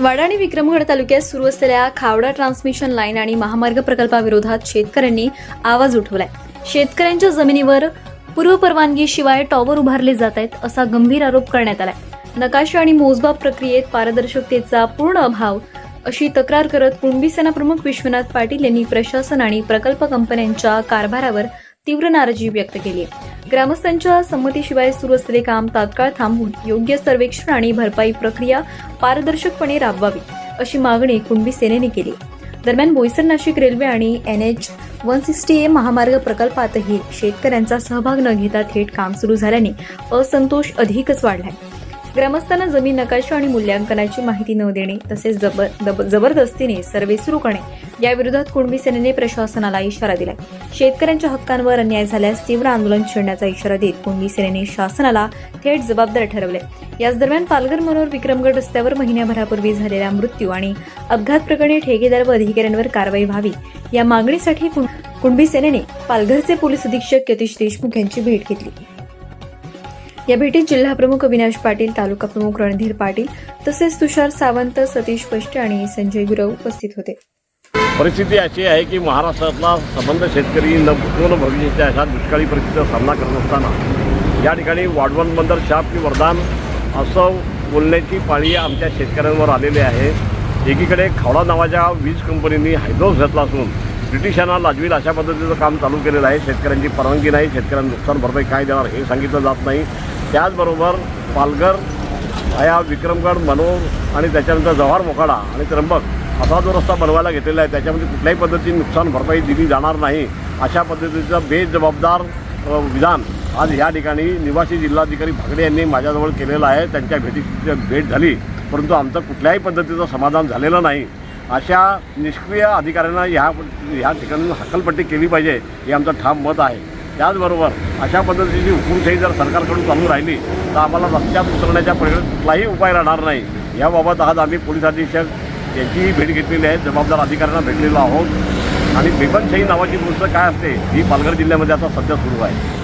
वाडा आणि विक्रमगड तालुक्यात सुरू असलेल्या खावडा ट्रान्समिशन लाईन आणि महामार्ग प्रकल्पाविरोधात शेतकऱ्यांनी आवाज उठवलाय. शेतकऱ्यांच्या जमिनीवर पूर्व परवानगीशिवाय टॉवर उभारले जात आहेत असा गंभीर आरोप करण्यात आलाय. नकाशा आणि मोजमाप प्रक्रियेत पारदर्शकतेचा पूर्ण अभाव अशी तक्रार करत कुणबी सेना प्रमुख विश्वनाथ पाटील यांनी प्रशासन आणि प्रकल्प कंपन्यांच्या कारभारावर तीव्र नाराजी व्यक्त केली आहे. ग्रामस्थांच्या संमतीशिवाय सुरू असलेले काम तात्काळ थांबवून योग्य सर्वेक्षण आणि भरपाई प्रक्रिया पारदर्शकपणे राबवावी अशी मागणी कुणबी सेनेने केली. दरम्यान बोईसर नाशिक रेल्वे आणि N H one sixty A महामार्ग प्रकल्पातही शेतकऱ्यांचा सहभाग न घेता थेट काम सुरू झाल्याने असंतोष अधिकच वाढलाय. ग्रामस्थांना जमीन नकाशा आणि मूल्यांकनाची माहिती न देणे तसेच जबर जबरदस्तीने सर्वे सुरू करणे याविरोधात कुणबी सेनेने प्रशासनाला इशारा दिलाय. शेतकऱ्यांच्या हक्कांवर अन्याय झाल्यास तीव्र आंदोलन छेडण्याचा इशारा देत कुणबी सेनेने शासनाला थेट जबाबदार ठरवले याच दरम्यान पालघर मनोर विक्रमगड रस्त्यावर महिन्याभरापूर्वी झालेला मृत्यू आणि अपघात प्रकरणी ठेकेदार व अधिकाऱ्यांवर कारवाई व्हावी. या मागणीसाठी कुण- कुणबी सेनेने पालघरचे पोलीस अधीक्षक यतीश देशमुख यांची भेट घेतली. या भेटीत जिल्हाप्रमुख अविनाश पाटील तालुका प्रमुख रणधीर पाटील तसेच तुषार सावंत सतीश पष्टे आणि संजय गुरव उपस्थित होते. परिस्थिती अशी आहे की महाराष्ट्रातला संबंध शेतकरी न पूर्ण भविष्याच्या अशा दुष्काळी परिस्थितीचा सामना करत असताना या ठिकाणी वाढवण बंदर शाप की वरदान असं बोलण्याची पाळी आमच्या शेतकऱ्यांवर आलेली आहे. एकीकडे खावडा नावाच्या वीज कंपनीने हैदोस घेतला असून ब्रिटिशांना लाजवील अशा पद्धतीचं काम चालू केलेलं आहे. शेतकऱ्यांची परवानगी नाही शेतकऱ्यांना नुकसान भरपाई काय देणार हे सांगितलं जात नाही. त्याचबरोबर पालघर या विक्रमगड मनोर आणि त्याच्यानंतर जव्हार मोखाडा आणि त्र्यंबक असा जो रस्ता बनवायला घेतलेला आहे त्याच्यामध्ये कुठल्याही पद्धतीने नुकसान भरपाई दिली जाणार नाही. अशा पद्धतीचं बेजबाबदार विधान आज या ठिकाणी निवासी जिल्हाधिकारी भागडे यांनी माझ्याजवळ केलेलं आहे. त्यांच्या भेटीची भेट झाली परंतु आमचं कुठल्याही पद्धतीचं समाधान झालेलं नाही. अशा निष्क्रिय अधिकाऱ्यांना ह्या ह्या ठिकाणी हक्कलपट्टी केली पाहिजे हे आमचं ठाम मत आहे. त्याचबरोबर अशा पद्धतीची हुकुमशाही जर सरकारकडून चालू राहिली तर आम्हाला रस्त्यात उतरण्याच्या प्रक्रियेत कुठलाही उपाय राहणार नाही. याबाबत आज आम्ही पोलीस अधीक्षक यांचीही भेट घेतलेली आहे जबाबदार अधिकाऱ्यांना भेटलेलो आहोत. आणि बेबनशाही नावाची गोष्ट काय असते ही पालघर जिल्ह्यामध्ये आता सध्या सुरू आहे.